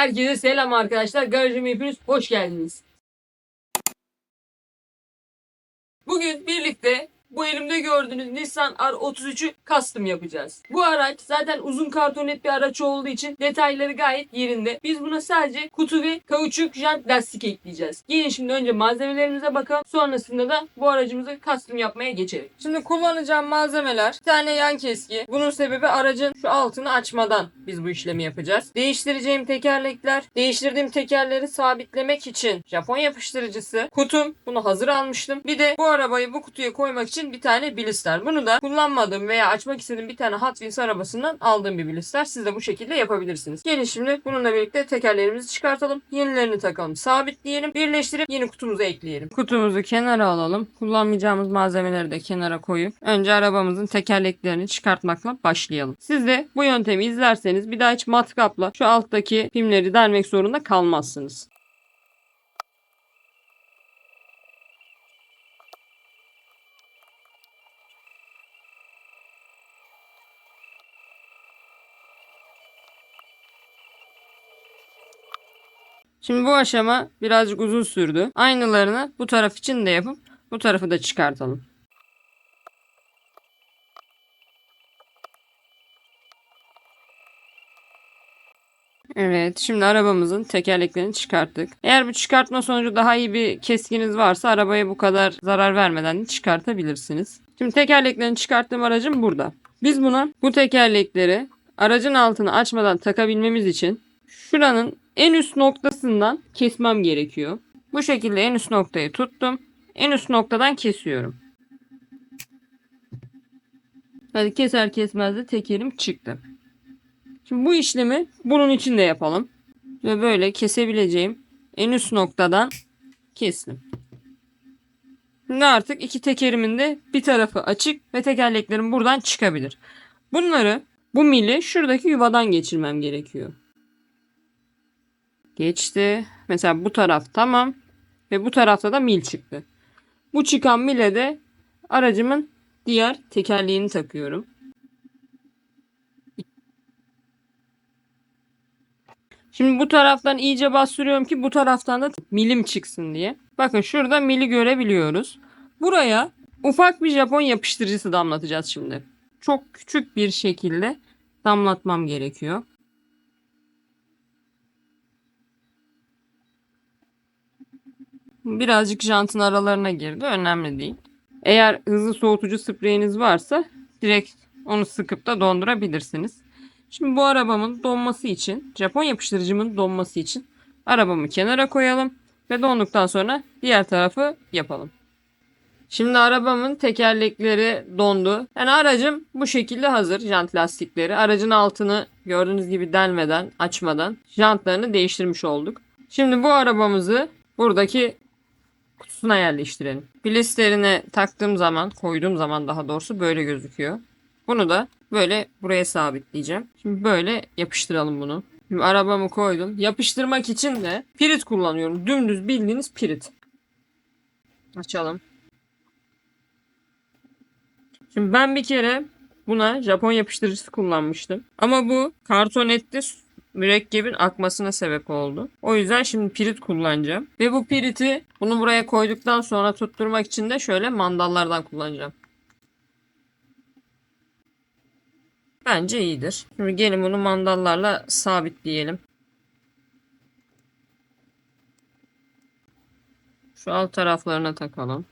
Herkese selam arkadaşlar. Garajıma hepiniz hoş geldiniz. Bugün birlikte bu elimde gördüğünüz Nissan R33'ü custom yapacağız. Bu araç zaten uzun kartonet bir araç olduğu için detayları gayet yerinde. Biz buna sadece kutu ve kauçuk jant lastik ekleyeceğiz. Gelin şimdi önce malzemelerimize bakalım. Sonrasında da bu aracımızı custom yapmaya geçelim. Şimdi kullanacağım malzemeler bir tane yan keski. Bunun sebebi aracın şu altını açmadan biz bu işlemi yapacağız. Değiştireceğim tekerlekler. Değiştirdiğim tekerleri sabitlemek için Japon yapıştırıcısı. Kutum. Bunu hazır almıştım. Bir de bu arabayı bu kutuya koymak için bir tane blister. Bunu da kullanmadığım veya açmak istediğim bir tane Hot Wheels arabasından aldığım bir blister. Siz de bu şekilde yapabilirsiniz. Gelin şimdi bununla birlikte tekerlerimizi çıkartalım. Yenilerini takalım. Sabitleyelim. Birleştirip yeni kutumuza ekleyelim. Kutumuzu kenara alalım. Kullanmayacağımız malzemeleri de kenara koyup önce arabamızın tekerleklerini çıkartmakla başlayalım. Siz de bu yöntemi izlerseniz bir daha hiç matkapla şu alttaki pimleri delmek zorunda kalmazsınız. Şimdi bu aşama birazcık uzun sürdü. Aynılarını bu taraf için de yapıp bu tarafı da çıkartalım. Evet, şimdi arabamızın tekerleklerini çıkarttık. Eğer bu çıkartma sonucu daha iyi bir keskiniz varsa arabaya bu kadar zarar vermeden de çıkartabilirsiniz. Şimdi tekerleklerini çıkarttığım aracım burada. Biz buna bu tekerlekleri aracın altını açmadan takabilmemiz için şuranın en üst noktasından kesmem gerekiyor. Bu şekilde en üst noktayı tuttum. En üst noktadan kesiyorum. Hadi keser kesmez de tekerim çıktı. Şimdi bu işlemi bunun için de yapalım. Ve böyle kesebileceğim en üst noktadan kestim. Şimdi artık iki tekerimin de bir tarafı açık ve tekerleklerim buradan çıkabilir. Bunları bu mili şuradaki yuvadan geçirmem gerekiyor. Geçti. Mesela bu taraf tamam. Ve bu tarafta da mil çıktı. Bu çıkan mile de aracımın diğer tekerleğini takıyorum. Şimdi bu taraftan iyice bastırıyorum ki bu taraftan da milim çıksın diye. Bakın şurada mili görebiliyoruz. Buraya ufak bir Japon yapıştırıcısı damlatacağız şimdi. Çok küçük bir şekilde damlatmam gerekiyor. Birazcık jantın aralarına girdi. Önemli değil. Eğer hızlı soğutucu spreyiniz varsa direkt onu sıkıp da dondurabilirsiniz. Şimdi bu arabamın donması için, Japon yapıştırıcımın donması için arabamı kenara koyalım ve donduktan sonra diğer tarafı yapalım. Şimdi arabamın tekerlekleri dondu. Yani aracım bu şekilde hazır jant lastikleri. Aracın altını gördüğünüz gibi delmeden, açmadan jantlarını değiştirmiş olduk. Şimdi bu arabamızı buradaki kutusuna yerleştirelim. Blisterine taktığım zaman, koyduğum zaman daha doğrusu böyle gözüküyor. Bunu da böyle buraya sabitleyeceğim. Şimdi böyle yapıştıralım bunu. Şimdi arabamı koydum. Yapıştırmak için de pirit kullanıyorum. Dümdüz bildiğiniz pirit. Açalım. Şimdi ben bir kere buna Japon yapıştırıcısı kullanmıştım. Ama bu kartonette mürekkebin akmasına sebep oldu. O yüzden şimdi pirit kullanacağım. Ve bu piriti bunu buraya koyduktan sonra tutturmak için de şöyle mandallardan kullanacağım. Bence iyidir. Şimdi gelin bunu mandallarla sabitleyelim. Şu alt taraflarına takalım.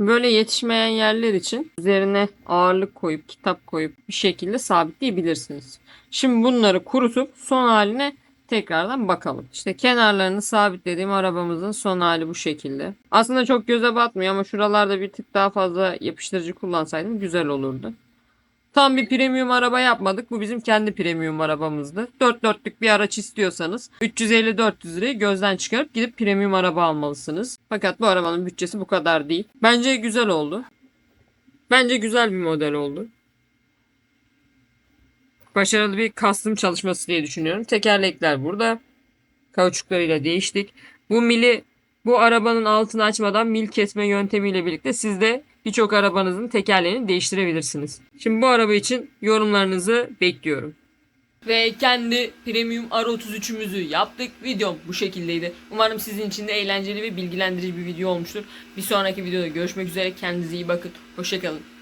Böyle yetişmeyen yerler için üzerine ağırlık koyup kitap koyup bir şekilde sabitleyebilirsiniz. Şimdi bunları kurutup son haline tekrardan bakalım. İşte kenarlarını sabitlediğim arabamızın son hali bu şekilde. Aslında çok göze batmıyor ama şuralarda bir tık daha fazla yapıştırıcı kullansaydım güzel olurdu. Tam bir premium araba yapmadık. Bu bizim kendi premium arabamızdı. 4 dörtlük bir araç istiyorsanız 350-400 lirayı gözden çıkarıp gidip premium araba almalısınız. Fakat bu arabanın bütçesi bu kadar değil. Bence güzel oldu. Bence güzel bir model oldu. Başarılı bir custom çalışması diye düşünüyorum. Tekerlekler burada. Kauçuklarıyla değiştik. Bu mili bu arabanın altını açmadan mil kesme yöntemiyle birlikte siz de birçok arabanızın tekerleğini değiştirebilirsiniz. Şimdi bu araba için yorumlarınızı bekliyorum. Ve kendi Premium R33'ümüzü yaptık. Videom bu şekildeydi. Umarım sizin için de eğlenceli ve bilgilendirici bir video olmuştur. Bir sonraki videoda görüşmek üzere. Kendinize iyi bakın. Hoşçakalın.